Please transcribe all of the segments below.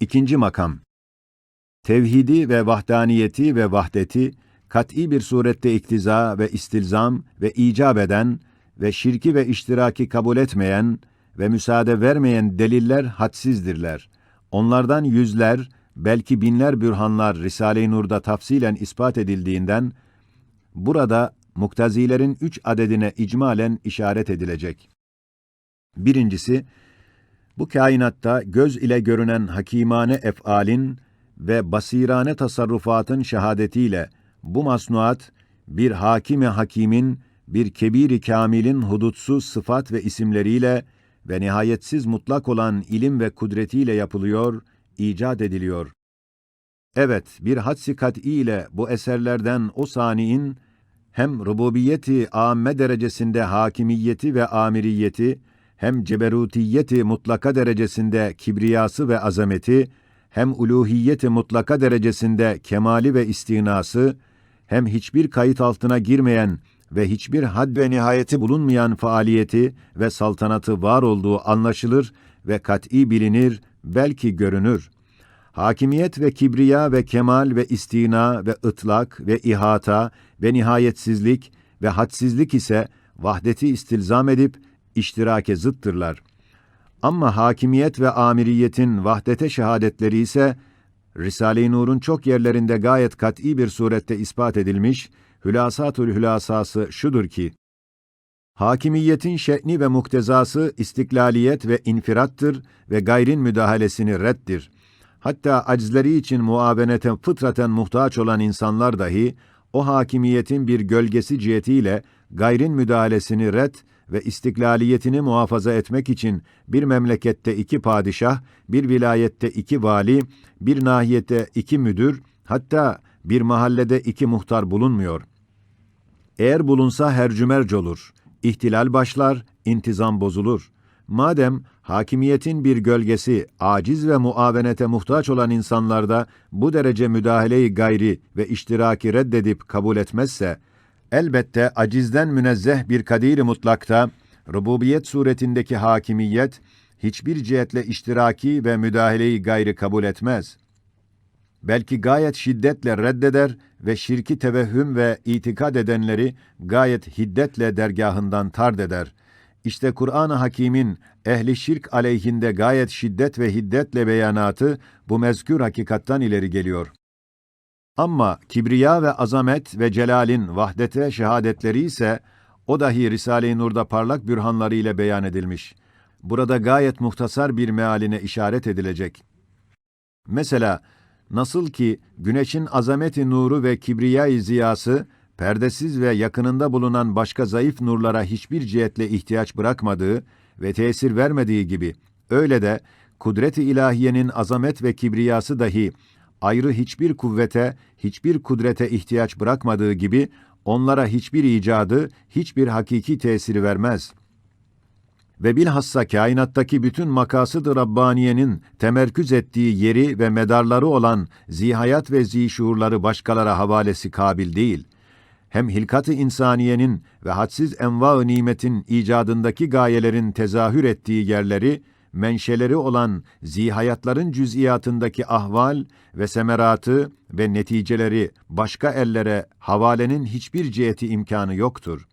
İkinci makam. Tevhidi ve vahdaniyeti ve vahdeti kat'î bir surette iktiza ve istilzam ve icap eden ve şirki ve iştiraki kabul etmeyen ve müsaade vermeyen deliller hadsizdirler. Onlardan yüzler, belki binler bürhanlar Risale-i Nur'da tafsilen ispat edildiğinden, burada muktazilerin üç adedine icmalen işaret edilecek. Birincisi, bu kainatta göz ile görünen hakimane ef'alin ve basirane tasarrufatın şehadetiyle bu masnuat bir hakimi hakimin, bir kebiri kamilin hudutsuz sıfat ve isimleriyle ve nihayetsiz mutlak olan ilim ve kudretiyle yapılıyor, icat ediliyor. Evet, bir hadsi kat'i ile bu eserlerden o saniin hem rububiyeti âmme derecesinde hakimiyeti ve amiriyeti, hem ceberutiyeti mutlaka derecesinde kibriyası ve azameti, hem uluhiyeti mutlaka derecesinde kemali ve istinası, hem hiçbir kayıt altına girmeyen ve hiçbir had ve nihayeti bulunmayan faaliyeti ve saltanatı var olduğu anlaşılır ve kat'î bilinir, belki görünür. Hakimiyet ve kibriya ve kemal ve istina ve ıtlak ve ihata ve nihayetsizlik ve hadsizlik ise vahdeti istilzam edip iştirake zıttırlar. Ama hakimiyet ve amiriyetin vahdete şehadetleri ise Risale-i Nur'un çok yerlerinde gayet kat'î bir surette ispat edilmiş, hülasatül hülasası şudur ki, Hakimiyetin şe'ni ve muktezası istiklaliyet ve infirattır ve gayrin müdahalesini reddir. Hatta acizleri için muavenete fıtraten muhtaç olan insanlar dahi, o hakimiyetin bir gölgesi cihetiyle gayrin müdahalesini red ve istiklaliyetini muhafaza etmek için bir memlekette iki padişah, bir vilayette iki vali, bir nahiyette iki müdür, hatta bir mahallede iki muhtar bulunmuyor. Eğer bulunsa hercümerc olur, ihtilal başlar, intizam bozulur. Madem hakimiyetin bir gölgesi, aciz ve muavenete muhtaç olan insanlarda bu derece müdahaleyi gayri ve iştiraki reddedip kabul etmezse, elbette acizden münezzeh bir kadiri mutlakta, rububiyet suretindeki hakimiyet, hiçbir cihetle iştiraki ve müdahaleyi gayri kabul etmez. Belki gayet şiddetle reddeder ve şirki tevehhüm ve itikad edenleri gayet hiddetle dergahından tard eder. İşte Kur'an-ı Hakîm'in ehli şirk aleyhinde gayet şiddet ve hiddetle beyanatı bu mezkür hakikattan ileri geliyor. Ama kibriya ve azamet ve celalin vahdete şehadetleri ise o dahi Risale-i Nur'da parlak bürhanları ile beyan edilmiş. Burada gayet muhtasar bir mealine işaret edilecek. Mesela nasıl ki güneşin azameti nuru ve kibriya ziyası perdesiz ve yakınında bulunan başka zayıf nurlara hiçbir cihetle ihtiyaç bırakmadığı ve tesir vermediği gibi öyle de kudret-i ilahiyenin azamet ve kibriyası dahi ayrı hiçbir kuvvete, hiçbir kudrete ihtiyaç bırakmadığı gibi onlara hiçbir icadı, hiçbir hakiki tesiri vermez. Ve bilhassa kainattaki bütün makasıd-ı Rabbaniye'nin temerküz ettiği yeri ve medarları olan zihayat ve zişuurları başkalara havalesi kabil değil. Hem hilkat-ı insaniyenin ve hadsiz enva-ı nimetin icadındaki gayelerin tezahür ettiği yerleri, menşeleri olan zihayatların cüz'iyatındaki ahval ve semeratı ve neticeleri başka ellere havalenin hiçbir ciheti imkanı yoktur.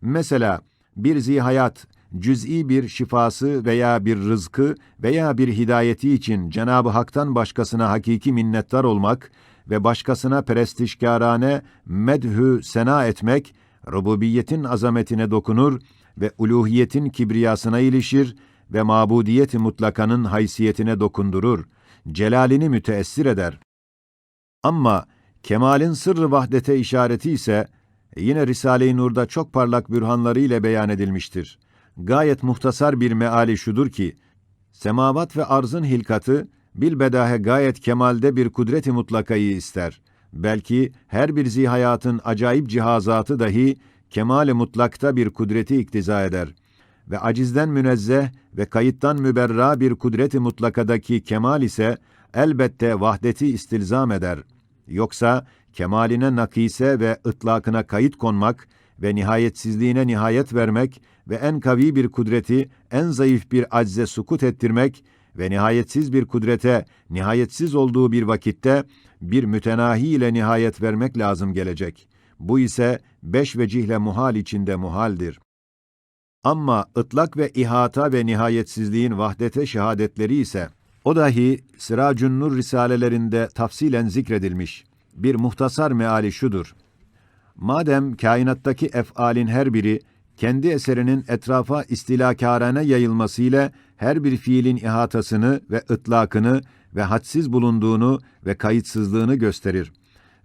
Mesela bir zihayat cüz'i bir şifası veya bir rızkı veya bir hidayeti için Cenab-ı Hak'tan başkasına hakiki minnettar olmak ve başkasına perestişkarane medhü sena etmek, rububiyetin azametine dokunur ve uluhiyetin kibriyasına ilişir ve mabudiyet-i mutlakanın haysiyetine dokundurur, celalini müteessir eder. Ama kemalin sırrı vahdete işareti ise yine Risale-i Nur'da çok parlak bürhanları ile beyan edilmiştir. Gayet muhtasar bir meali şudur ki, semavat ve arzın hilkatı, bilbedahe gayet kemalde bir kudret-i mutlakayı ister. Belki her bir zihayatın acayip cihazatı dahi kemal-i mutlakta bir kudreti iktiza eder. Ve acizden münezzeh ve kayıttan müberra bir kudret-i mutlakadaki kemal ise elbette vahdeti istilzam eder. Yoksa kemaline nakise ve ıtlakına kayıt konmak ve nihayetsizliğine nihayet vermek ve en kavi bir kudreti en zayıf bir acze sukut ettirmek ve nihayetsiz bir kudrete, nihayetsiz olduğu bir vakitte, bir mütenahi ile nihayet vermek lazım gelecek. Bu ise beş vecihle muhal içinde muhaldir. Ama ıtlak ve ihata ve nihayetsizliğin vahdete şehadetleri ise, o dahi Sıracun Nur risalelerinde tafsilen zikredilmiş. Bir muhtasar meali şudur. Madem kainattaki ef'alin her biri, kendi eserinin etrafa istilakârane yayılmasıyla her bir fiilin ihatasını ve ıtlakını ve hadsiz bulunduğunu ve kayıtsızlığını gösterir.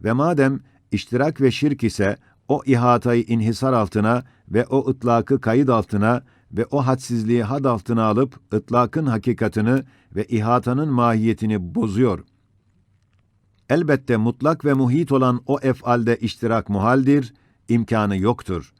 Ve madem iştirak ve şirk ise o ihatayı inhisar altına ve o ıtlakı kayıt altına ve o hadsizliği had altına alıp ıtlakın hakikatını ve ihatanın mahiyetini bozuyor. Elbette mutlak ve muhit olan o ef'alde iştirak muhaldir, imkanı yoktur.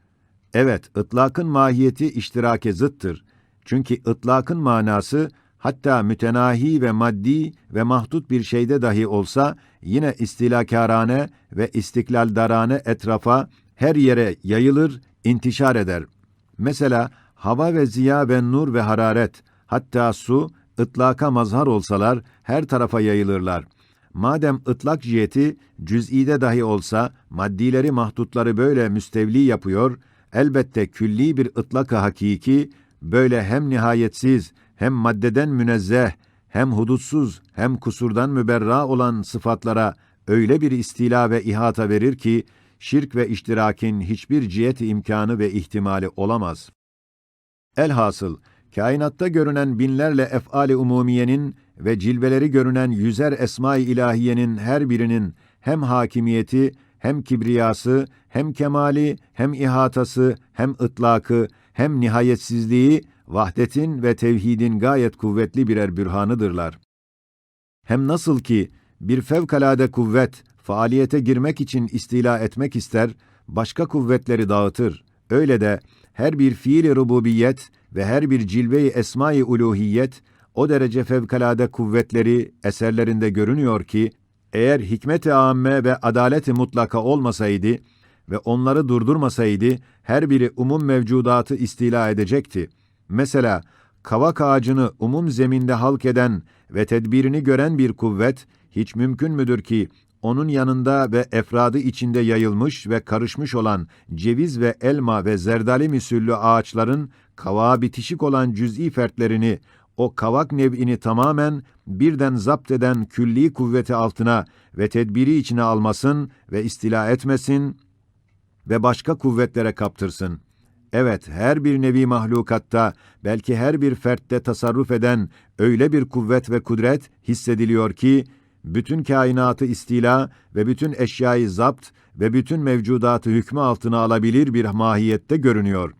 Evet, ıtlakın mahiyeti iştirake zıttır. Çünkü ıtlakın manası hatta mütenahi ve maddi ve mahdut bir şeyde dahi olsa yine istilakârane ve istiklaldarane etrafa her yere yayılır, intişar eder. Mesela hava ve ziya ve nur ve hararet, hatta su, ıtlaka mazhar olsalar her tarafa yayılırlar. Madem ıtlak ciheti cüz'ide dahi olsa maddileri mahdutları böyle müstevli yapıyor, elbette külli bir ıtlak-ı hakiki, böyle hem nihayetsiz, hem maddeden münezzeh, hem hudutsuz, hem kusurdan müberra olan sıfatlara öyle bir istila ve ihata verir ki, şirk ve iştirakin hiçbir cihet imkanı ve ihtimali olamaz. Elhasıl, kainatta görünen binlerle ef'ali umumiyenin ve cilveleri görünen yüzer esma-i ilahiyenin her birinin hem hakimiyeti, hem kibriyası, hem kemali, hem ihatası, hem ıtlakı, hem nihayetsizliği, vahdetin ve tevhidin gayet kuvvetli birer bürhanıdırlar. Hem nasıl ki bir fevkalade kuvvet faaliyete girmek için istila etmek ister, başka kuvvetleri dağıtır. Öyle de her bir fiil-i rububiyet ve her bir cilve-i esma-i uluhiyet o derece fevkalade kuvvetleri eserlerinde görünüyor ki eğer hikmet-i âmme ve adalet-i mutlaka olmasaydı ve onları durdurmasaydı her biri umum mevcudatı istila edecekti. Mesela kavak ağacını umum zeminde halk eden ve tedbirini gören bir kuvvet hiç mümkün müdür ki onun yanında ve efradı içinde yayılmış ve karışmış olan ceviz ve elma ve zerdali misüllü ağaçların kavağa bitişik olan cüz'i fertlerini, o kavak nev'ini tamamen birden zapt eden külli kuvveti altına ve tedbiri içine almasın ve istila etmesin ve başka kuvvetlere kaptırsın. Evet, her bir nevi mahlukatta, belki her bir fertte tasarruf eden öyle bir kuvvet ve kudret hissediliyor ki, bütün kainatı istila ve bütün eşyayı zapt ve bütün mevcudatı hükmü altına alabilir bir mahiyette görünüyor.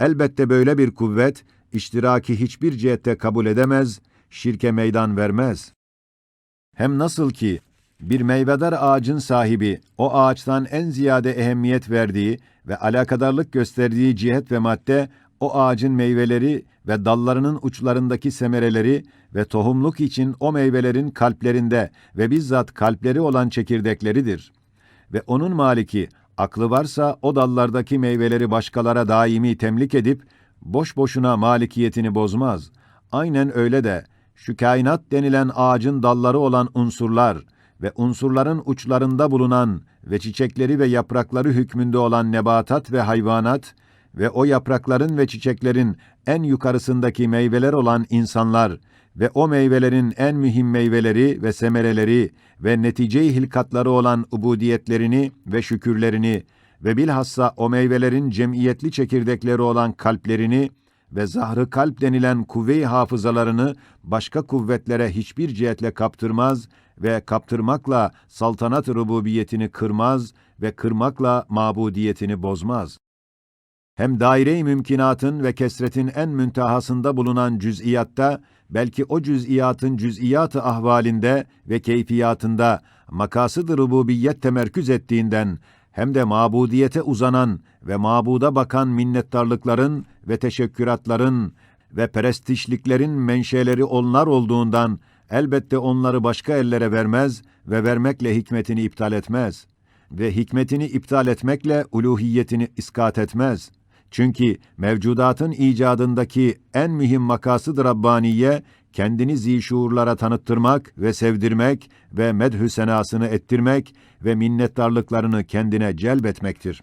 Elbette böyle bir kuvvet, iştiraki hiçbir cihette kabul edemez, şirke meydan vermez. Hem nasıl ki, bir meyvedar ağacın sahibi, o ağaçtan en ziyade ehemmiyet verdiği ve alakadarlık gösterdiği cihet ve madde, o ağacın meyveleri ve dallarının uçlarındaki semereleri ve tohumluk için o meyvelerin kalplerinde ve bizzat kalpleri olan çekirdekleridir. Ve onun maliki, aklı varsa o dallardaki meyveleri başkalara daimi temlik edip, boş boşuna malikiyetini bozmaz. Aynen öyle de, şu kainat denilen ağacın dalları olan unsurlar ve unsurların uçlarında bulunan ve çiçekleri ve yaprakları hükmünde olan nebatat ve hayvanat ve o yaprakların ve çiçeklerin en yukarısındaki meyveler olan insanlar ve o meyvelerin en mühim meyveleri ve semereleri ve netice-i hilkatları olan ubudiyetlerini ve şükürlerini ve bilhassa o meyvelerin cemiyetli çekirdekleri olan kalplerini ve zahrı kalp denilen kuvve-i hafızalarını başka kuvvetlere hiçbir cihetle kaptırmaz ve kaptırmakla saltanat rububiyetini kırmaz ve kırmakla mabudiyetini bozmaz. Hem daire-i mümkinatın ve kesretin en müntehasında bulunan cüz'iyatta, belki o cüz'iyatın cüz'iyatı ahvalinde ve keyfiyatında makasıd-ı rububiyet temerküz ettiğinden, hem de mabudiyete uzanan ve mabuda bakan minnettarlıkların ve teşekküratların ve perestişliklerin menşeleri onlar olduğundan, elbette onları başka ellere vermez ve vermekle hikmetini iptal etmez ve hikmetini iptal etmekle uluhiyetini iskat etmez. Çünkü mevcudatın icadındaki en mühim makasıdır Rabbaniye, kendini zişuurlara tanıttırmak ve sevdirmek ve medhü senasını ettirmek ve minnettarlıklarını kendine celbetmektir.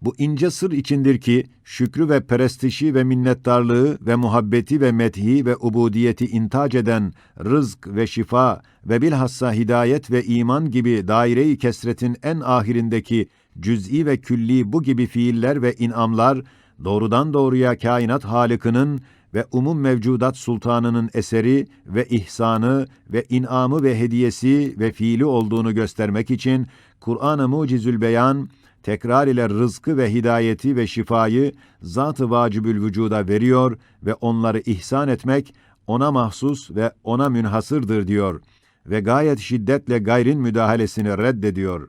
Bu ince sır içindir ki, şükrü ve perestişi ve minnettarlığı ve muhabbeti ve methi ve ubudiyeti intac eden rızk ve şifa ve bilhassa hidayet ve iman gibi daire-i kesretin en ahirindeki cüz'i ve külli bu gibi fiiller ve inamlar, doğrudan doğruya kainat halikinin ve umum mevcudat sultanının eseri ve ihsanı ve inamı ve hediyesi ve fiili olduğunu göstermek için Kur'an-ı Mucizül Beyan tekrar ile rızkı ve hidayeti ve şifayı zat-ı vacibül vücuda veriyor ve onları ihsan etmek ona mahsus ve ona münhasırdır diyor ve gayet şiddetle gayrin müdahalesini reddediyor.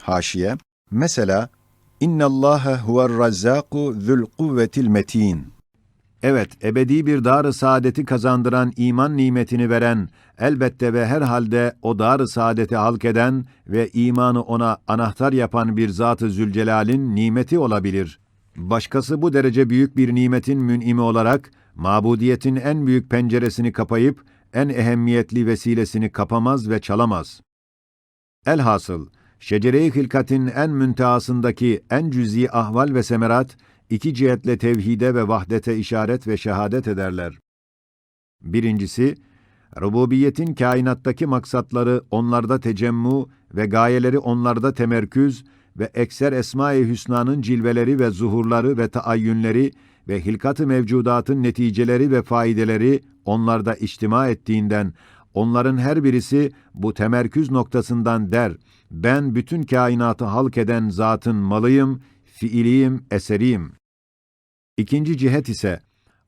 Haşiye Mesela İnnallâhe huver-razzâku zul kuvvetil metin. Evet, ebedi bir dar-ı saadeti kazandıran iman nimetini veren, elbette ve herhalde o dar-ı saadeti halk eden ve imanı ona anahtar yapan bir Zat-ı Zülcelal'in nimeti olabilir. Başkası bu derece büyük bir nimetin mün'imi olarak, mabudiyetin en büyük penceresini kapayıp, en ehemmiyetli vesilesini kapamaz ve çalamaz. Elhasıl, şecere-i hilkatin en müntehasındaki en cüz'i ahval ve semerat, iki cihetle tevhide ve vahdete işaret ve şehadet ederler. Birincisi, rububiyetin kainattaki maksatları onlarda tecemmu ve gayeleri onlarda temerküz ve ekser Esma-i Hüsna'nın cilveleri ve zuhurları ve taayyünleri ve hilkat-ı mevcudatın neticeleri ve faydeleri onlarda içtima ettiğinden, onların her birisi bu temerküz noktasından der, ben bütün kainatı halk eden zatın malıyım, fiiliyim, eseriyim. İkinci cihet ise,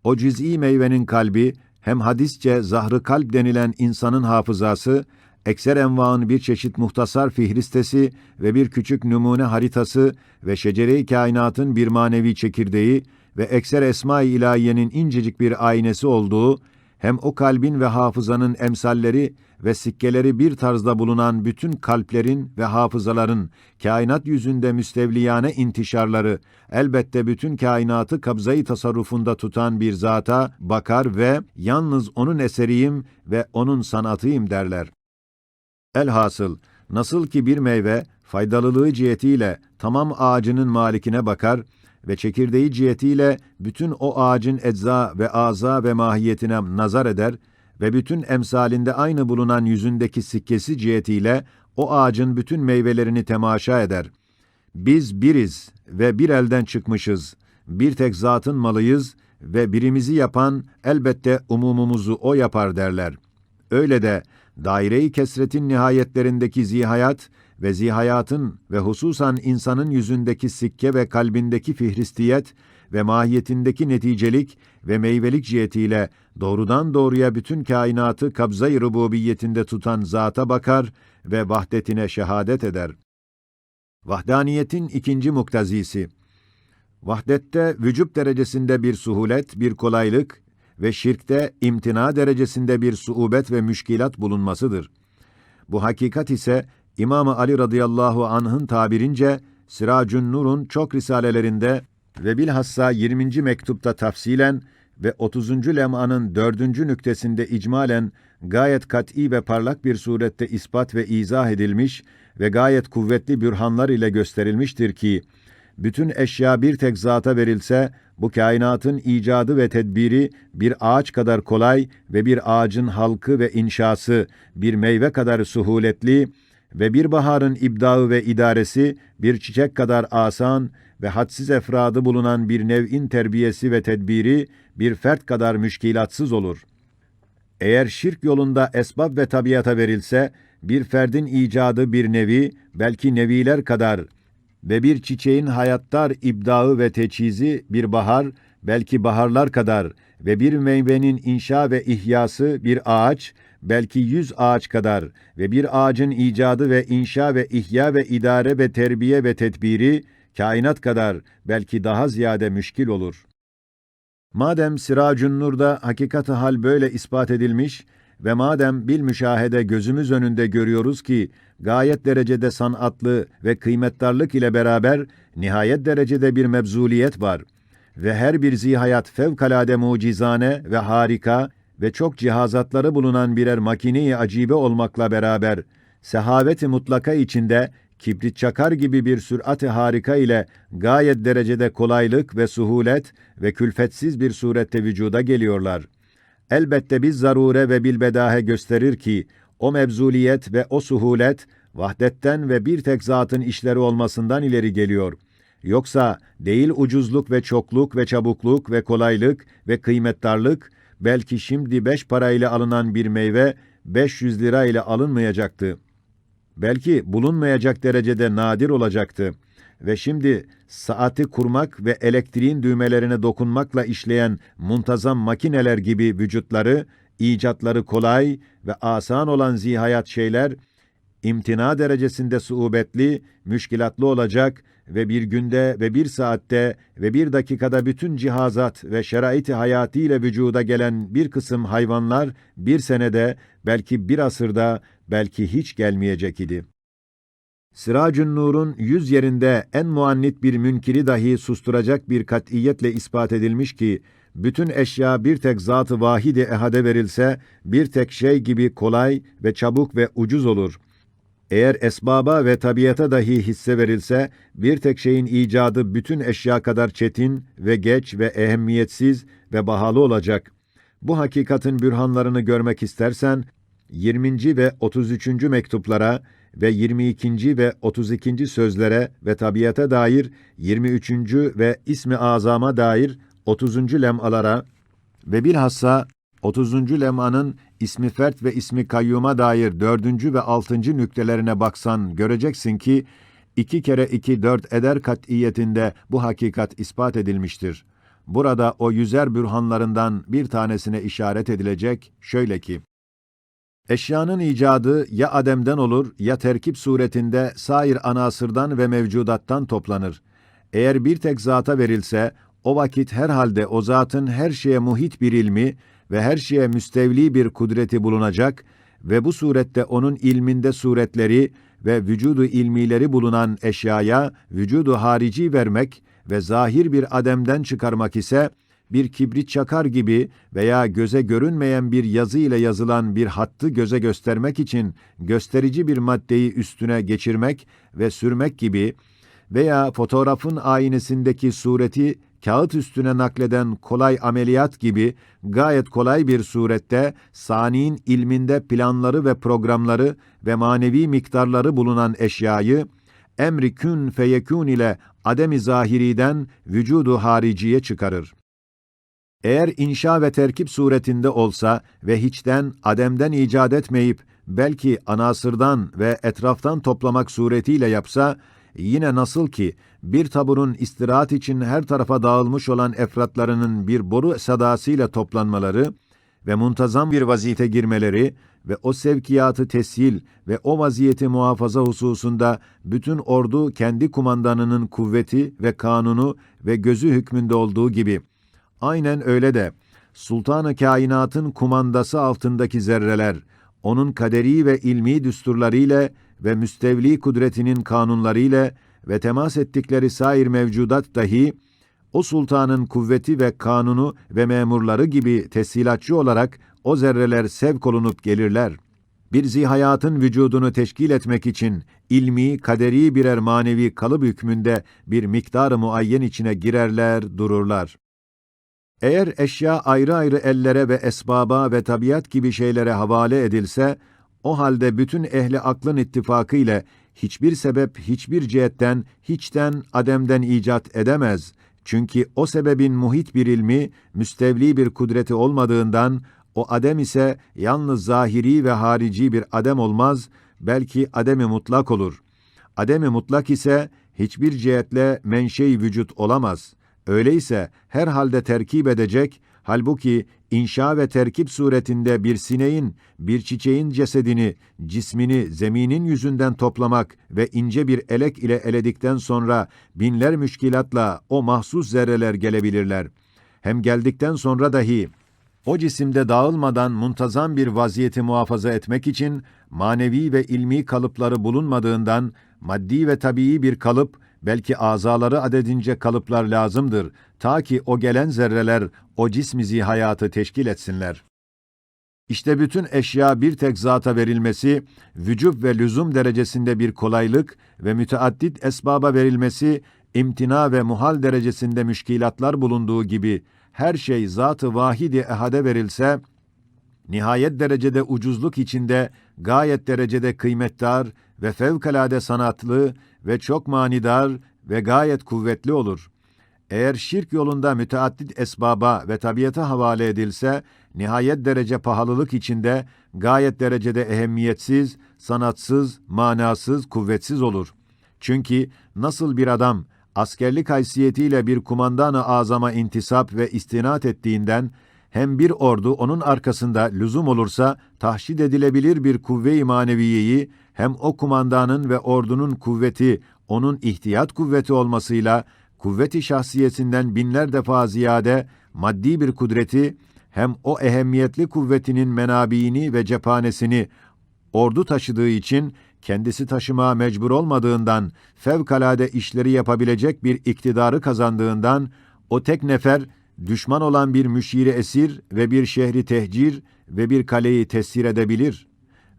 o cüz'i meyvenin kalbi, hem hadisçe zahrı kalp denilen insanın hafızası, ekser envaın bir çeşit muhtasar fihristesi ve bir küçük numune haritası ve şecere-i kainatın bir manevi çekirdeği ve ekser esma-i ilahiyenin incecik bir aynesi olduğu, hem o kalbin ve hafızanın emsalleri ve sikkeleri bir tarzda bulunan bütün kalplerin ve hafızaların kainat yüzünde müstevliyane intişarları elbette bütün kainatı kabzayı tasarrufunda tutan bir zata bakar ve yalnız onun eseriyim ve onun sanatıyım derler. Elhasıl nasıl ki bir meyve faydalılığı cihetiyle tamam ağacının malikine bakar ve çekirdeği cihetiyle bütün o ağacın ecza ve aza ve mahiyetine nazar eder ve bütün emsalinde aynı bulunan yüzündeki sikkesi cihetiyle o ağacın bütün meyvelerini temaşa eder. Biz biriz ve bir elden çıkmışız, bir tek zatın malıyız ve birimizi yapan elbette umumumuzu o yapar derler. Öyle de daire-i kesretin nihayetlerindeki zihayat ve zihayatın ve hususan insanın yüzündeki sikke ve kalbindeki fihristiyet ve mahiyetindeki neticelik ve meyvelik cihetiyle doğrudan doğruya bütün kainatı kabza-i rububiyetinde tutan zata bakar ve vahdetine şehadet eder. Vahdaniyetin ikinci muktazisi Vahdette vücub derecesinde bir suhulet, bir kolaylık ve şirkte imtina derecesinde bir suubet ve müşkilat bulunmasıdır. Bu hakikat ise İmam Ali radıyallahu anh'ın tabirince Siracun Nur'un çok risalelerinde ve bilhassa 20. mektupta tafsilen ve 30. lem'anın 4. nüktesinde icmalen gayet kat'i ve parlak bir surette ispat ve izah edilmiş ve gayet kuvvetli bürhanlar ile gösterilmiştir ki, bütün eşya bir tek zata verilse, bu kainatın icadı ve tedbiri bir ağaç kadar kolay ve bir ağacın halkı ve inşası bir meyve kadar suhuletli ve bir baharın ibdağı ve idaresi bir çiçek kadar asan ve hadsiz efradı bulunan bir nev'in terbiyesi ve tedbiri bir fert kadar müşkilatsız olur. Eğer şirk yolunda esbab ve tabiata verilse, bir ferdin icadı bir nevi, belki neviler kadar ve bir çiçeğin hayattar ibdağı ve teçhizi bir bahar, belki baharlar kadar ve bir meyvenin inşa ve ihyası bir ağaç, belki yüz ağaç kadar ve bir ağacın icadı ve inşa ve ihya ve idare ve terbiye ve tedbiri, kainat kadar belki daha ziyade müşkil olur. Madem Siracun Nur'da hakikat hal böyle ispat edilmiş ve madem bil müşahede gözümüz önünde görüyoruz ki gayet derecede sanatlı ve kıymetdarlık ile beraber nihayet derecede bir mebzuliyet var ve her bir zihayat fevkalade mucizane ve harika ve çok cihazatları bulunan birer makineyi acibe olmakla beraber sehaveti mutlaka içinde kibrit çakar gibi bir sürat-i harika ile gayet derecede kolaylık ve suhulet ve külfetsiz bir surette vücuda geliyorlar. Elbette biz zarure ve bilbedahe gösterir ki, o mebzuliyet ve o suhulet, vahdetten ve bir tek zatın işleri olmasından ileri geliyor. Yoksa değil ucuzluk ve çokluk ve çabukluk ve kolaylık ve kıymetdarlık, belki şimdi beş parayla alınan bir meyve, 500 lira ile alınmayacaktı.'' Belki bulunmayacak derecede nadir olacaktı ve şimdi saati kurmak ve elektriğin düğmelerine dokunmakla işleyen muntazam makineler gibi vücutları, icatları kolay ve asan olan zihayat şeyler, imtina derecesinde suubetli, müşkilatlı olacak ve bir günde ve bir saatte ve bir dakikada bütün cihazat ve şerait-i hayati ile vücuda gelen bir kısım hayvanlar bir senede, belki bir asırda, belki hiç gelmeyecek idi. Siracün Nur'un yüz yerinde en muannit bir münkiri dahi susturacak bir katiyetle ispat edilmiş ki, bütün eşya bir tek zat-ı vahide ehade verilse, bir tek şey gibi kolay ve çabuk ve ucuz olur. Eğer esbaba ve tabiata dahi hisse verilse, bir tek şeyin icadı bütün eşya kadar çetin ve geç ve ehemmiyetsiz ve bahalı olacak. Bu hakikatin bürhanlarını görmek istersen, 20. ve 33. mektuplara ve 22. ve 32. sözlere ve tabiata dair 23. ve ismi azama dair 30. lemalara ve bilhassa 30. lemanın ismi fert ve ismi kayyuma dair 4. ve 6. nüktelerine baksan göreceksin ki iki kere iki dört eder kat'iyetinde bu hakikat ispat edilmiştir. Burada o yüzer bürhanlarından bir tanesine işaret edilecek şöyle ki, Eşyanın icadı ya ademden olur ya terkip suretinde sair anasırdan ve mevcudattan toplanır. Eğer bir tek zata verilse, o vakit herhalde o zatın her şeye muhit bir ilmi ve her şeye müstevli bir kudreti bulunacak ve bu surette onun ilminde suretleri ve vücudu ilmileri bulunan eşyaya vücudu harici vermek ve zahir bir ademden çıkarmak ise, bir kibrit çakar gibi veya göze görünmeyen bir yazı ile yazılan bir hattı göze göstermek için gösterici bir maddeyi üstüne geçirmek ve sürmek gibi veya fotoğrafın aynesindeki sureti kağıt üstüne nakleden kolay ameliyat gibi gayet kolay bir surette saniin ilminde planları ve programları ve manevi miktarları bulunan eşyayı emri kün feyekün ile ademi zahiriden vücudu hariciye çıkarır. Eğer inşa ve terkip suretinde olsa ve hiçten, ademden icat etmeyip, belki anasırdan ve etraftan toplamak suretiyle yapsa, yine nasıl ki bir taburun istirahat için her tarafa dağılmış olan efratlarının bir boru sadasıyla toplanmaları ve muntazam bir vaziyete girmeleri ve o sevkiyatı teshil ve o vaziyeti muhafaza hususunda bütün ordu kendi kumandanının kuvveti ve kanunu ve gözü hükmünde olduğu gibi Aynen öyle de Sultanı Kainat'ın kumandası altındaki zerreler onun kaderi ve ilmi düsturlarıyla ve müstevli kudretinin kanunlarıyla ve temas ettikleri sair mevcudat dahi o sultanın kuvveti ve kanunu ve memurları gibi teshilatçı olarak o zerreler sevk olunup gelirler. Bir zihayatın vücudunu teşkil etmek için ilmi, kaderi birer manevi kalıp hükmünde bir miktar muayyen içine girerler, dururlar. Eğer eşya ayrı ayrı ellere ve esbaba ve tabiat gibi şeylere havale edilse, o halde bütün ehli aklın ittifakı ile hiçbir sebep hiçbir cihetten, hiçten, ademden icat edemez. Çünkü o sebebin muhit bir ilmi, müstevli bir kudreti olmadığından, o adem ise yalnız zahiri ve harici bir adem olmaz, belki ademi mutlak olur. Ademi mutlak ise hiçbir cihetle menşei vücut olamaz.'' Öyleyse herhalde terkip edecek, halbuki inşa ve terkip suretinde bir sineğin, bir çiçeğin cesedini, cismini zeminin yüzünden toplamak ve ince bir elek ile eledikten sonra binler müşkilatla o mahsus zerreler gelebilirler. Hem geldikten sonra dahi O cisimde dağılmadan muntazam bir vaziyeti muhafaza etmek için manevi ve ilmi kalıpları bulunmadığından maddi ve tabii bir kalıp belki azaları adedince kalıplar lazımdır ta ki o gelen zerreler o cismizi hayatı teşkil etsinler. İşte bütün eşya bir tek zata verilmesi, vücub ve lüzum derecesinde bir kolaylık ve müteaddit esbaba verilmesi, imtina ve muhal derecesinde müşkilatlar bulunduğu gibi her şey zat-ı vahidi ehade verilse, nihayet derecede ucuzluk içinde gayet derecede kıymetdar ve fevkalade sanatlı ve çok manidar ve gayet kuvvetli olur. Eğer şirk yolunda müteaddit esbaba ve tabiata havale edilse, nihayet derece pahalılık içinde gayet derecede ehemmiyetsiz, sanatsız, manasız, kuvvetsiz olur. Çünkü nasıl bir adam askerlik haysiyetiyle bir kumandanı azama intisap ve istinat ettiğinden hem bir ordu onun arkasında lüzum olursa tahşid edilebilir bir kuvve-i maneviyeyi hem o kumandanın ve ordunun kuvveti onun ihtiyat kuvveti olmasıyla kuvveti şahsiyetinden binler defa ziyade maddi bir kudreti hem o ehemmiyetli kuvvetinin menabiini ve cephanesini ordu taşıdığı için kendisi taşımaya mecbur olmadığından fevkalade işleri yapabilecek bir iktidarı kazandığından o tek nefer düşman olan bir müşiri esir ve bir şehri tehcir ve bir kaleyi tesir edebilir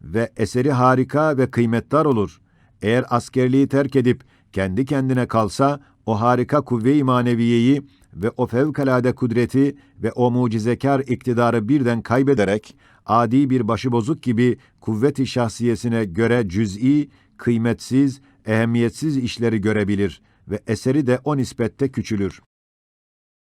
ve eseri harika ve kıymetdar olur. Eğer askerliği terk edip kendi kendine kalsa o harika kuvve-i maneviyeyi ve o fevkalade kudreti ve o mucizekar iktidarı birden kaybederek adi bir başıbozuk gibi kuvvet-i şahsiyesine göre cüz'i, kıymetsiz, ehemmiyetsiz işleri görebilir ve eseri de o nispette küçülür.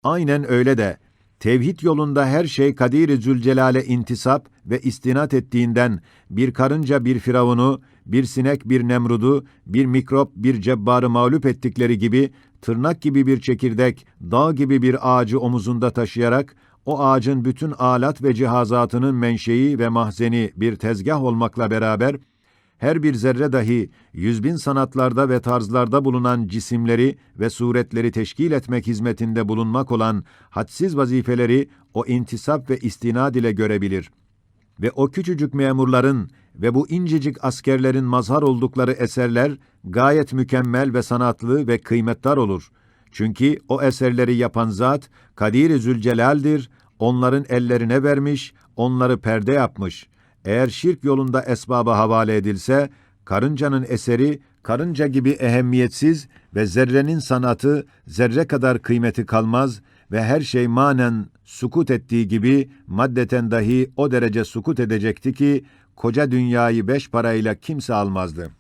Aynen öyle de tevhid yolunda her şey Kadir-i Zülcelal'e intisap ve istinat ettiğinden bir karınca bir firavunu, bir sinek bir nemrudu, bir mikrop bir cebbarı mağlup ettikleri gibi tırnak gibi bir çekirdek, dağ gibi bir ağacı omuzunda taşıyarak o ağacın bütün alat ve cihazatının menşei ve mahzeni bir tezgah olmakla beraber her bir zerre dahi yüz bin sanatlarda ve tarzlarda bulunan cisimleri ve suretleri teşkil etmek hizmetinde bulunmak olan hadsiz vazifeleri o intisap ve istinad ile görebilir. Ve o küçücük memurların ve bu incecik askerlerin mazhar oldukları eserler gayet mükemmel ve sanatlı ve kıymetdar olur. Çünkü o eserleri yapan zat Kadir-i Zülcelal'dir, onların ellerine vermiş, onları perde yapmış.'' Eğer şirk yolunda esbaba havale edilse, karıncanın eseri, karınca gibi ehemmiyetsiz ve zerrenin sanatı zerre kadar kıymeti kalmaz ve her şey manen sukut ettiği gibi maddeten dahi o derece sukut edecekti ki, koca dünyayı beş parayla kimse almazdı.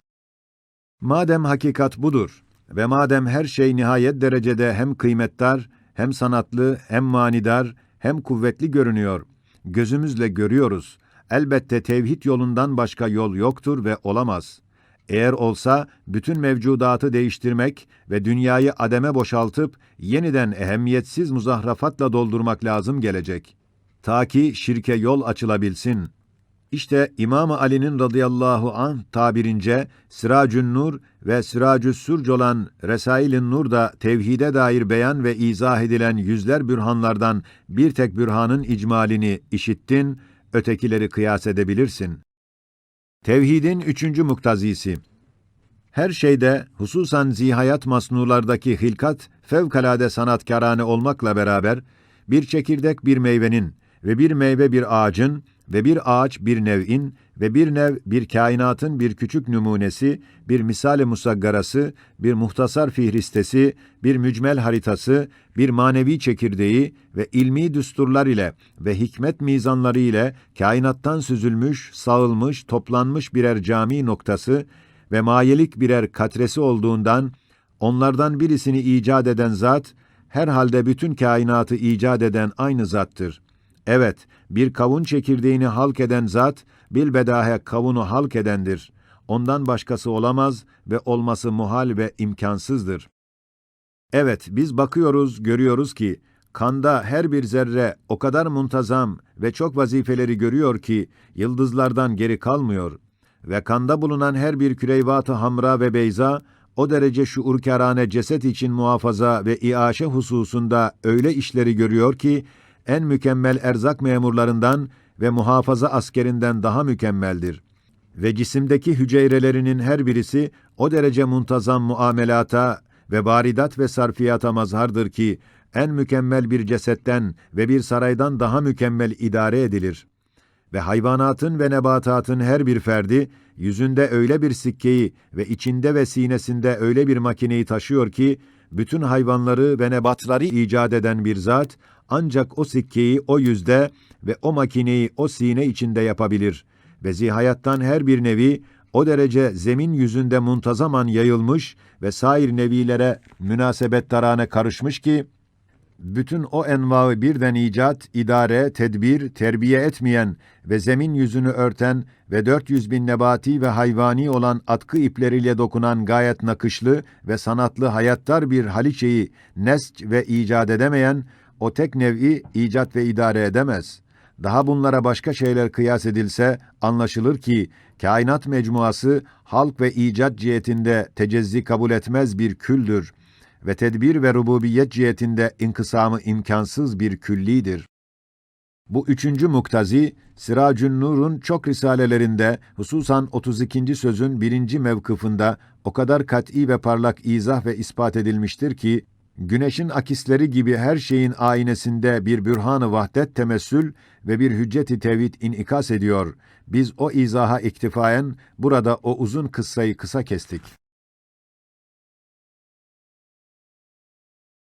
Madem hakikat budur ve madem her şey nihayet derecede hem kıymetdar, hem sanatlı, hem manidar, hem kuvvetli görünüyor, gözümüzle görüyoruz.'' Elbette tevhid yolundan başka yol yoktur ve olamaz. Eğer olsa bütün mevcudatı değiştirmek ve dünyayı ademe boşaltıp yeniden ehemmiyetsiz muzahrafatla doldurmak lazım gelecek. Ta ki şirke yol açılabilsin. İşte İmam Ali'nin radıyallahu an tabirince Siracün Nur ve Siracü's Surc olan Resailin Nur da tevhide dair beyan ve izah edilen yüzler bürhanlardan bir tek bürhanın icmalini işittin ötekileri kıyas edebilirsin. Tevhidin üçüncü muktazisi Her şeyde, hususan zihayat masnulardaki hilkat, fevkalade sanatkarane olmakla beraber, bir çekirdek bir meyvenin ve bir meyve bir ağacın ve bir ağaç bir nev'in ve bir nev bir kainatın bir küçük numunesi, bir misale musaggarası, bir muhtasar fihristesi, bir mücmel haritası, bir manevi çekirdeği ve ilmi düsturlar ile ve hikmet mizanları ile kainattan süzülmüş, sağılmış, toplanmış birer cami noktası ve mayelik birer katresi olduğundan, onlardan birisini icat eden zat, herhalde bütün kainatı icat eden aynı zattır. Evet, bir kavun çekirdeğini halk eden zat, bilbedahe kavunu halk edendir. Ondan başkası olamaz ve olması muhal ve imkansızdır. Evet, biz bakıyoruz, görüyoruz ki, kanda her bir zerre o kadar muntazam ve çok vazifeleri görüyor ki, yıldızlardan geri kalmıyor. Ve kanda bulunan her bir küreyvat-ı hamra ve beyza, o derece şuurkârane ceset için muhafaza ve iaşe hususunda öyle işleri görüyor ki, en mükemmel erzak memurlarından ve muhafaza askerinden daha mükemmeldir. Ve cisimdeki hücrelerinin her birisi o derece muntazam muamelata ve baridat ve sarfiyata mazhardır ki, en mükemmel bir cesetten ve bir saraydan daha mükemmel idare edilir. Ve hayvanatın ve nebatatın her bir ferdi, yüzünde öyle bir sikkeyi ve içinde ve sinesinde öyle bir makineyi taşıyor ki, bütün hayvanları ve nebatları icat eden bir zat, ancak o sikkeyi o yüzde ve o makineyi o sine içinde yapabilir. Ve zihayattan her bir nevi, o derece zemin yüzünde muntazaman yayılmış ve sair nevilere münasebet tarane karışmış ki, bütün o envaı birden icat, idare, tedbir, terbiye etmeyen ve zemin yüzünü örten ve 400 bin nebati ve hayvani olan atkı ipleriyle dokunan gayet nakışlı ve sanatlı hayattar bir haliçeyi nesç ve icat edemeyen, o tek nev'i icat ve idare edemez. Daha bunlara başka şeyler kıyas edilse, anlaşılır ki, kainat mecmuası, halk ve icat cihetinde tecezzi kabul etmez bir küldür ve tedbir ve rububiyet cihetinde inkısamı imkansız bir küllidir. Bu üçüncü muktazi, Siracün Nur'un çok risalelerinde, hususan 32. sözün birinci mevkıfında o kadar kat'i ve parlak izah ve ispat edilmiştir ki, güneşin akisleri gibi her şeyin aynesinde bir bürhan-ı vahdet temessül ve bir hücceti tevhid inikas ediyor. Biz o izaha iktifaen burada o uzun kıssayı kısa kestik.